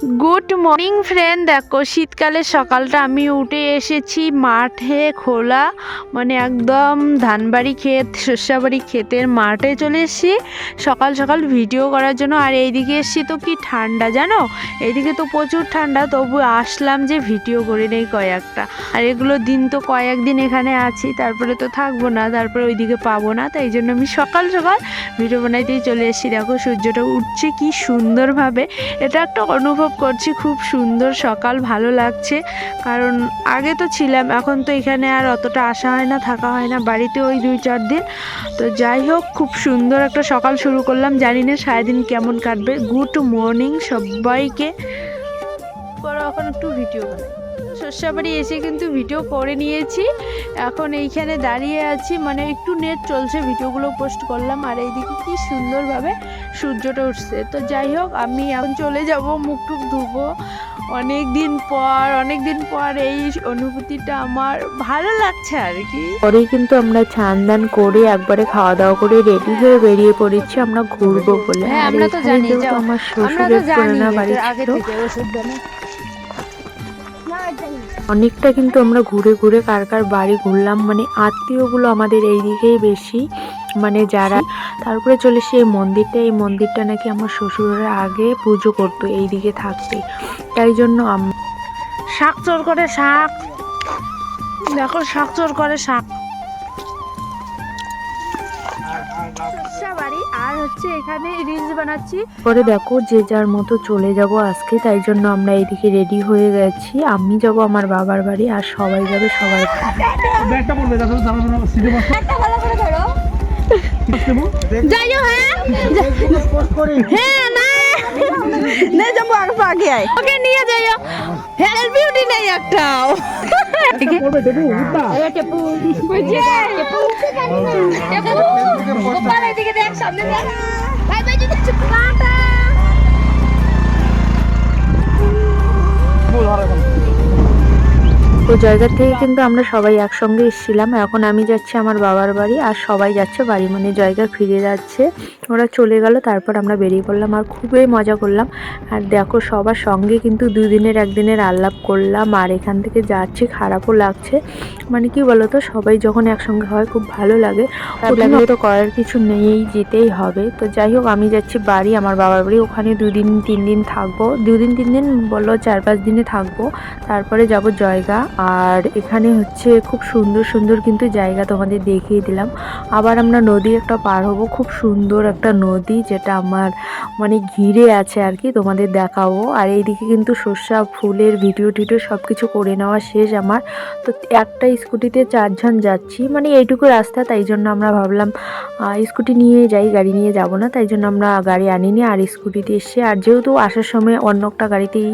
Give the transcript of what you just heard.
Good morning friend দেখো, শীতকালে সকালটা আমি উঠে এসেছি মাঠে খোলা মানে একদম ধানবাড়ি ক্ষেত, শস্যাবাড়ি ক্ষেতের মাঠে চলে এসেছি। সকাল সকাল ভিডিও করার জন্য, আর এইদিকে এসেছি তো কি ঠান্ডা জানো? এইদিকে তো প্রচুর ঠান্ডা, তবু আসলাম যে ভিডিও করে নেই কয়েকটা। আর এগুলো দিন তো কয়েকদিন এখানে আছি, তারপরে তো থাকব না, তারপরে ওইদিকে পাবো না, তাই জন্য আমি সকাল সকাল ভিডিও বানাইতেই চলে এসেছি। দেখো, সূর্যটা উঠছে কি সুন্দরভাবে। এটা একটা অনুভব করছি, খুব সুন্দর, সকাল ভালো লাগছে। কারণ আগে তো ছিলাম, এখন তো এখানে আর অতটা আসা হয় না, থাকা হয় না, বাড়িতে ওই দুই চার দিন। তো যাই হোক, খুব সুন্দর একটা সকাল শুরু করলাম। জানি না সারাদিন কেমন কাটবে। গুড মর্নিং সবাইকে। এখন একটু ভিডিও বানাই। শস্যাবাড়ি এসে কিন্তু ভিডিও করে নিয়েছি। এখন এইখানে দাঁড়িয়ে আছি মানে একটু নেট চলছে ভিডিওগুলো পোস্ট করলাম আর এইদিকে কি সুন্দরভাবে সূর্যটা উঠছে। তো যাই হোক আমি এখন চলে যাব মুখ টুক ধুবো। অনেক দিন পর অনেক দিন পর এই অনুভূতিটা আমার ভালো লাগছে আর কি। পরে কিন্তু আমরা ছান দান করে একবারে খাওয়া দাওয়া করে রেডি হয়ে বেরিয়ে পড়েছি আমরা ঘুরবো বলে। হ্যাঁ, আমরা তো জানি, আমার শ্বশুরের জানি পুরোনো বাড়ি আগে ছিল থেকে ওষুধ দেয় অনেকটা কিন্তু আমরা ঘুরে ঘুরে কার কার বাড়ি ঘুরলাম মানে আত্মীয়গুলো আমাদের এই দিকেই বেশি মানে যারা তারপরে চলে সেই মন্দিরটা, এই মন্দিরটা নাকি আমার শ্বশুরের আগে পুজো করতো এই দিকে থাকতে। তাই জন্য শাক চোর করে শাক। দেখো, শাক চোর করে শাক। বাড়ি আর হচ্ছে এখানে রিলস বানাচ্ছি। পরে দেখো যে যার মতো চলে যাব আজকে তাই জন্য আমরা এইদিকে রেডি হয়ে গেছি। আমি যাব আমার বাবার বাড়ি আর সবাই যাবে যাইও হ্যাঁ। হ্যাঁ না। নে যাব আর আগে আয়। ওকে নিয়ে যাইও হেয়ার বিউটি নেই একটাও। পড়বে দেবো উঠবা বল তো জায়গা থেকে কিন্তু আমরা সবাই একসঙ্গে এসেছিলাম। এখন আমি যাচ্ছি আমার বাবার বাড়ি আর সবাই যাচ্ছে বাড়ি মানে জায়গা ফিরে যাচ্ছে। ওরা চলে গেল তারপর আমরা বেরিয়ে পড়লাম আর খুবই মজা করলাম। আর দেখো সবার সঙ্গে কিন্তু দুদিনের একদিনের আল্লাপ করলাম আর এখান থেকে যাচ্ছি খারাপও লাগছে। মানে কি বলতো সবাই যখন একসঙ্গে হয় খুব ভালো লাগে। তো করার কিছু নেই যেতেই হবে। তো যাই হোক আমি যাচ্ছি বাড়ি আমার বাবার বাড়ি। ওখানে দুদিন তিন দিন থাকব। দুদিন তিন দিন বলল চার পাঁচ দিনে থাকব। তারপরে যাব জয়গা। আর এখানে হচ্ছে খুব সুন্দর সুন্দর কিন্তু জায়গা তোমাদের দেখিয়ে দিলাম। আবার আমরা নদী একটা পার হব, খুব সুন্দর একটা নদী যেটা আমার মানে ঘিরে আছে আর কি, তোমাদের দেখাবো। আর এইদিকে কিন্তু সর্ষা ফুলের ভিডিও টিডিও সব কিছু করে নেওয়া শেষ আমার। তো একটা স্কুটিতে চারজন যাচ্ছি মানে এইটুকু রাস্তা, তাই জন্য আমরা ভাবলাম স্কুটি নিয়ে যাই, গাড়ি নিয়ে যাব না, তাই জন্য আমরা গাড়ি আনিনি। আর স্কুটিতে এসে, আর যেহেতু আসার সময় অন্য একটা গাড়িতেই